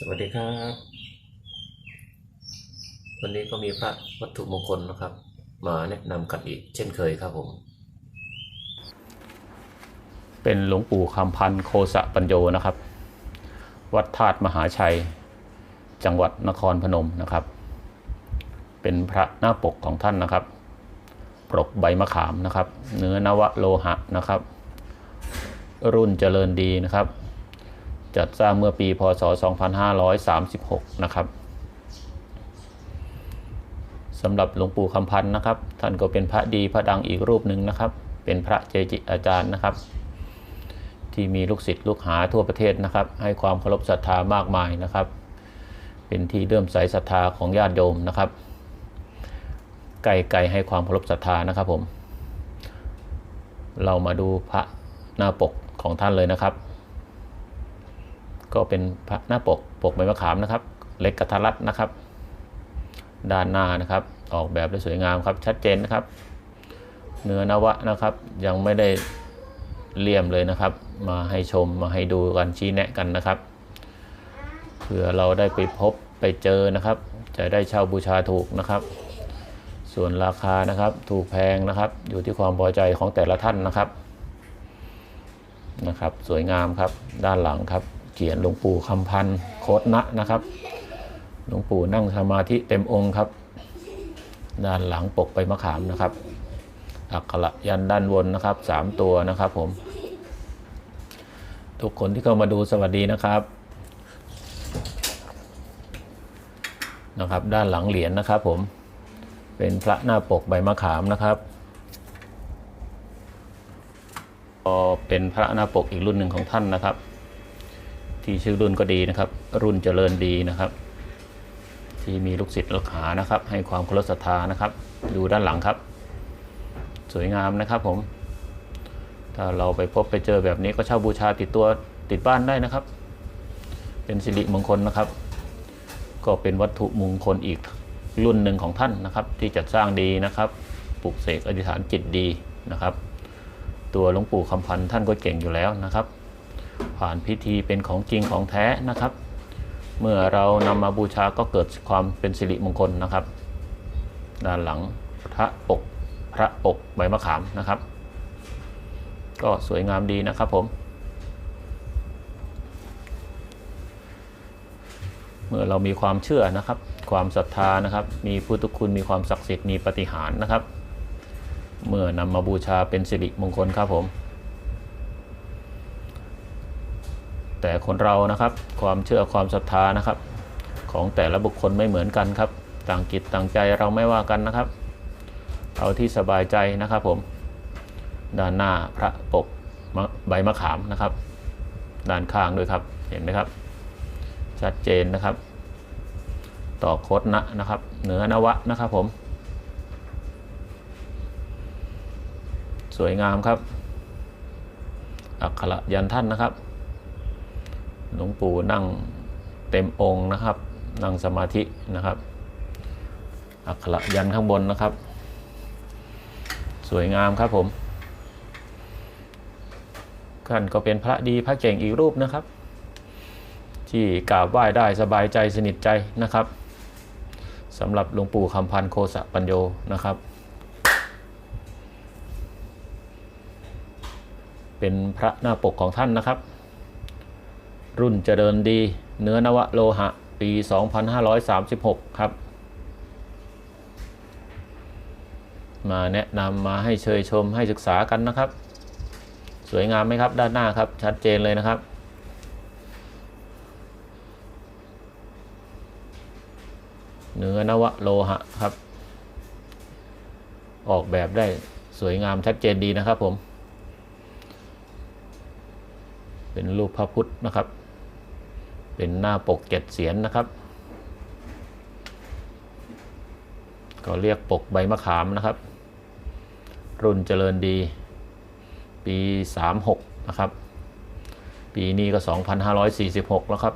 สวัสดีครับ วันนี้ก็มีพระวัตถุมงคลนะครับ มาแนะนำกันอีกเช่นเคยครับผม เป็นหลวงปู่คำพันธ์โคสะปัญโยนะครับ วัดธาตุมหาชัย จังหวัดนครพนมนะครับ เป็นพระหน้าปกของท่านนะครับ ปกใบมะขามนะครับ เนื้อนวโลหะนะครับ รุ่นเจริญดีนะครับ จัดสร้างเมื่อปีพศ 2536 นะครับสำหรับหลวงปู่คำพันธ์นะครับ ท่านก็เป็นพระดีพระดังอีกรูปหนึ่งนะครับ เป็นพระเจจิอาจารย์นะครับ ที่มีลูกศิษย์ลูกหาทั่วประเทศนะครับ ให้ความเคารพศรัทธามากมายนะครับ เป็นที่เลื่อมใสศรัทธาของญาติโยมนะครับไก่ไก่ให้ความเคารพศรัทธานะครับผม เรามาดูพระหน้าปกของท่านเลยนะครับ ก็เป็นหน้าปกปกใบมะขามนะครับ เล็กกระทัดรัดนะครับ ด้านหน้านะครับ ออกแบบได้สวยงามครับชัดเจนนะครับ เนื้อนวะนะครับ ยังไม่ได้เลี่ยมเลยนะครับ มาให้ชมมาให้ดูกันชี้แนะกันนะครับเผื่อเราได้ไปพบไปเจอนะครับ จะได้เช่าบูชาถูกนะครับ ส่วนราคานะครับถูกแพงนะครับ อยู่ที่ความพอใจของแต่ละท่านนะครับนะครับ สวยงามครับด้านหลังครับ เขียนหลวงปู่คำพันธ์โคตนะนะครับ หลวงปู่นั่งสมาธิเต็มองค์ครับ ด้านหลังปกไปมะขามนะครับ อักขระยันด้านบนนะครับสามตัวนะครับผม ทุกคนที่เข้ามาดูสวัสดีนะครับนะครับ ด้านหลังเหรียญนะครับผมเป็นพระหน้าปกใบมะขามนะครับก็เป็นพระหน้าปกอีกรุ่นหนึ่งของท่านนะครับ ที่ชื่อรุ่นก็ดีนะครับ รุ่นเจริญดีนะครับ ที่มีลูกศิษย์ลูกหานะครับ ให้ความเคารพศรัทธานะครับ ดูด้านหลังครับ สวยงามนะครับผม ถ้าเราไปพบไปเจอแบบนี้ก็เช่าบูชาติดตัวติดบ้านได้นะครับ เป็นสิริมงคลนะครับ ก็เป็นวัตถุมงคลอีกรุ่นหนึ่งของท่านนะครับ ที่จัดสร้างดีนะครับปลุกเสกอธิษฐานจิตดีนะครับ ตัวหลวงปู่คำพันธ์ท่านก็เก่งอยู่แล้วนะครับ ผ่านพิธีเป็นของจริงของแท้นะครับ เมื่อเรานำมาบูชาก็เกิดความเป็นสิริมงคลนะครับ ด้านหลังพระปกพระปกใบมะขามนะครับ ก็สวยงามดีนะครับผมเมื่อเรามีความเชื่อนะครับ ความศรัทธานะครับ มีพุทธคุณมีความศักดิ์สิทธิ์มีปฏิหารนะครับ เมื่อนำมาบูชาเป็นสิริมงคลครับผม แต่คนเรานะครับความเชื่อความศรัทธานะครับ ของแต่ละบุคคลไม่เหมือนกันครับ ต่างจิตต่างใจเราไม่ว่ากันนะครับ เอาที่สบายใจนะครับผม ด้านหน้าพระปกใบมะขามนะครับ ด้านข้างด้วยครับเห็นไหมครับ ชัดเจนนะครับ ต่อโคตนะนะครับ เหนือนวะนะครับผม สวยงามครับ อักขระยันท่านนะครับ หลวงปู่นั่งเต็มองค์นะครับ นั่งสมาธินะครับ อักขระยันข้างบนนะครับ สวยงามครับผมท่านก็เป็นพระดีพระเก่งอีกรูปนะครับ ที่กราบไหว้ได้สบายใจสนิทใจนะครับสำหรับหลวงปู่คำพันโคสะปัญโยนะครับ เป็นพระหน้าปกของท่านนะครับ รุ่นเจริญดีเนื้อนวโลหะ ปี 2536 ครับ มาแนะนำมาให้เชยชมให้ศึกษากันนะครับ สวยงามไหมครับด้านหน้าครับ ชัดเจนเลยนะครับเนื้อนวโลหะครับ ออกแบบได้สวยงามชัดเจนดีนะครับผม เป็นรูปพระพุทธนะครับ เป็นหน้าปกเจ็ดเสียนนะครับ ก็เรียกปกใบมะขามนะครับ รุ่นเจริญดี ปี 36 นะครับ ปีนี้ก็ 2546 แล้วครับ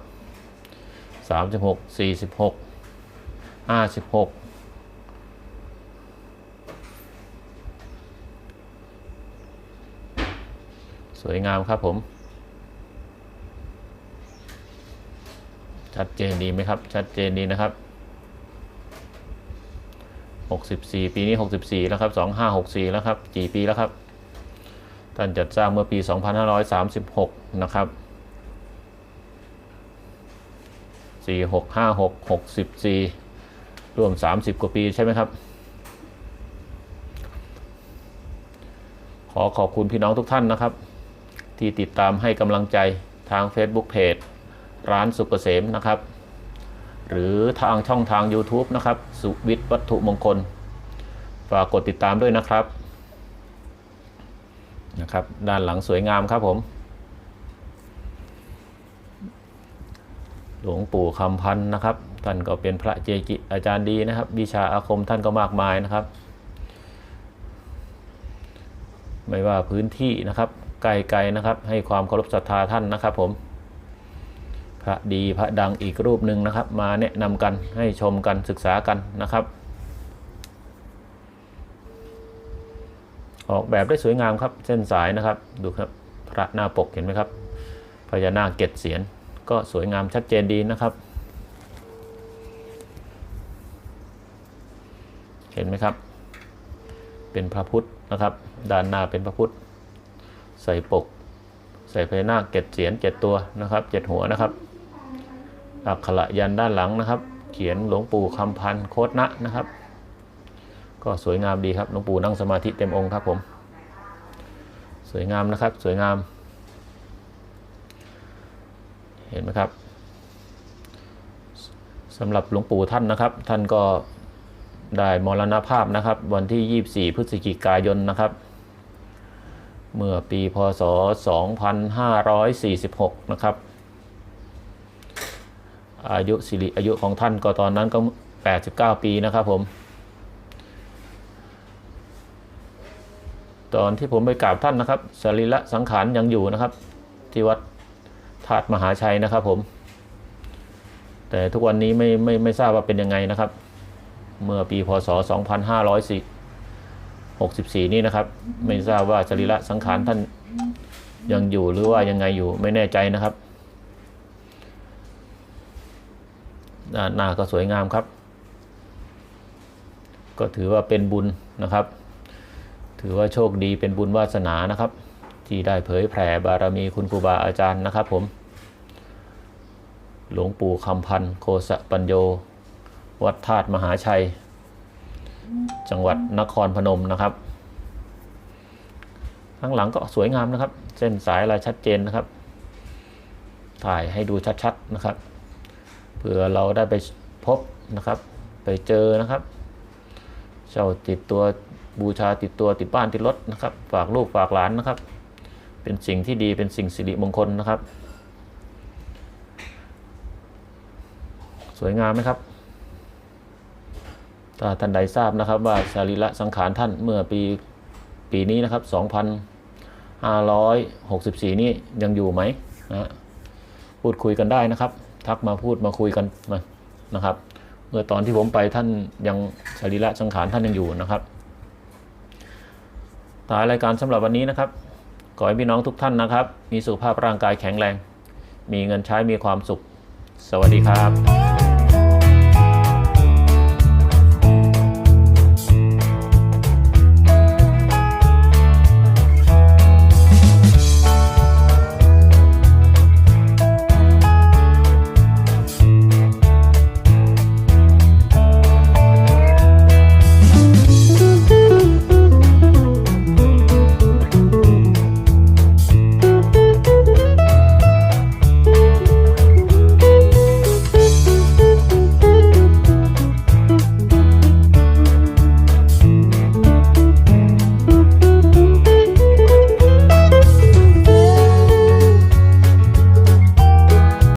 36 46 56สวยงามครับผม ชัดเจนดีไหมครับ ชัดเจนดีนะครับ 64 ปีนี้ 64 แล้วครับ 2564 แล้วครับกี่ปีแล้วครับ ท่านจัดสร้างเมื่อปี 2536 นะครับ 46 56 64 รวม 30 กว่าปีใช่ไหมครับ ขอขอบคุณพี่น้องทุกท่านนะครับ ที่ติดตามให้กำลังใจทาง Facebook Page ร้านสุกเกษมนะครับ หรือทางช่องทาง YouTube นะครับ สุวิทย์วัตถุมงคล ฝากกดติดตามด้วยนะครับนะครับด้านหลังสวยงามครับผม หลวงปู่คำพันธ์นะครับ ท่านก็เป็นพระเจกิอาจารย์ดีนะครับ วิชาอาคมท่านก็มากมายนะครับ ไม่ว่าพื้นที่นะครับไกลๆนะครับ ให้ความเคารพศรัทธาท่านนะครับผม พระดีพระดังอีกรูปหนึ่งนะครับ มาแนะนำกันให้ชมกันศึกษากันนะครับ ออกแบบได้สวยงามครับเส้นสายนะครับดูครับพระหน้าปกเห็นไหมครับพญานาคเกศเสียนก็สวยงามชัดเจนดีนะครับ เห็นไหมครับ เป็นพระพุทธนะครับ ด้านหน้าเป็นพระพุทธ ใส่ปก ใส่พญานาคเกศเสียนเจ็ดตัวนะครับเจ็ดหัวนะครับ อักขระยันด้านหลังนะครับ เขียนหลวงปู่คำพันธ์โคตนะนะครับ ก็สวยงามดีครับหลวงปู่นั่งสมาธิเต็มองค์ครับผมสวยงามนะครับสวยงาม เห็นไหมครับสำหรับหลวงปู่ท่านนะครับ ท่านก็ได้มรณภาพนะครับ วันที่ 24 พฤศจิกายนนะครับ เมื่อปีพศ 2546 นะครับ อายุสิริอายุของท่านก็ตอนนั้นก็ 89 ปีนะครับผม ตอนที่ผมไปกราบท่านนะครับสรีระสังขารยังอยู่นะครับ ที่วัดธาตุมหาชัยนะครับผม แต่ทุกวันนี้ไม่ไม่ไม่ทราบว่าเป็นยังไงนะครับ เมื่อปีพศ 2564 นี้นะครับ ไม่ทราบว่าสรีระสังขารท่านยังอยู่หรือว่ายังไงอยู่ไม่แน่ใจนะครับด้าน หน้าก็สวยงามครับ ก็ถือว่าเป็นบุญนะครับ ถือว่าโชคดีเป็นบุญวาสนานะครับ ที่ได้เผยแผ่บารมีคุณครูบาอาจารย์นะครับผมหลวงปู่คำพันธ์โคสะปัญโย วัดธาตุมหาชัย จังหวัดนครพนมนะครับ ข้างหลังก็สวยงามนะครับ เส้นสายอะไรชัดเจนนะครับ ถ่ายให้ดูชัดๆนะครับ ผื่อเราได้ไปพบนะครับ ไปเจอนะครับเจ้าติดตัวบูชาติดตัวติดบ้านติดรถนะครับ ฝากลูกฝากหลานนะครับ เป็นสิ่งที่ดีเป็นสิ่งสิริมงคลนะครับ สวยงามไหมครับถ้าท่านใดทราบนะครับว่าสรีระสังขารท่านเมื่อปีปีนี้นะครับ2564 นี้ยังอยู่ไหมนะฮะพูดคุยกันได้นะครับ ทักมาพูดมาคุยกันมานะครับเมื่อตอนที่ผมไปท่านยังสรีระสังขารท่านยังอยู่นะครับท้ายรายการสำหรับวันนี้นะครับขอให้พี่น้องทุกท่านนะครับ มีสุขภาพร่างกายแข็งแรง มีเงินใช้มีความสุข สวัสดีครับ